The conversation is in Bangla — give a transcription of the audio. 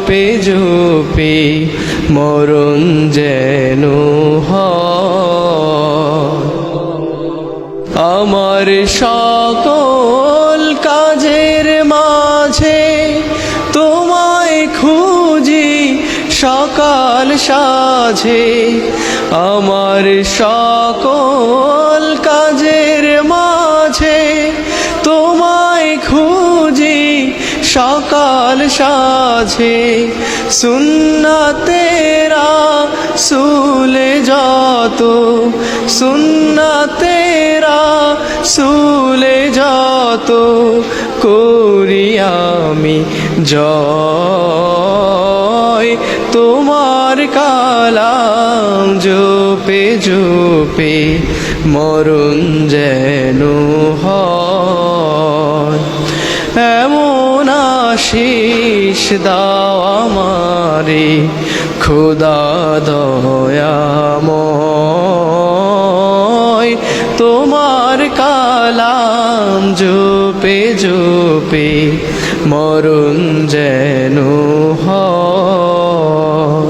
জোপে জোপে মরণ যেন আমার সকল কাজের মাঝে তোমায় খুঁজি সকাল সাঝে। আমার সকল কাজের মাঝে তোমায় খুঁজি সকাল সাঝে সুন্না তেরা সুলে যত সুন্না তেরা সুলে যত করি আমি জয়। তোমার কালাম জোপে জোপে মরণ যেন হয়। এমন আশিস দাও আমারে খুদা দয়াময়। তোমার কালাম জোপে জোপে মরুন যেন হয়।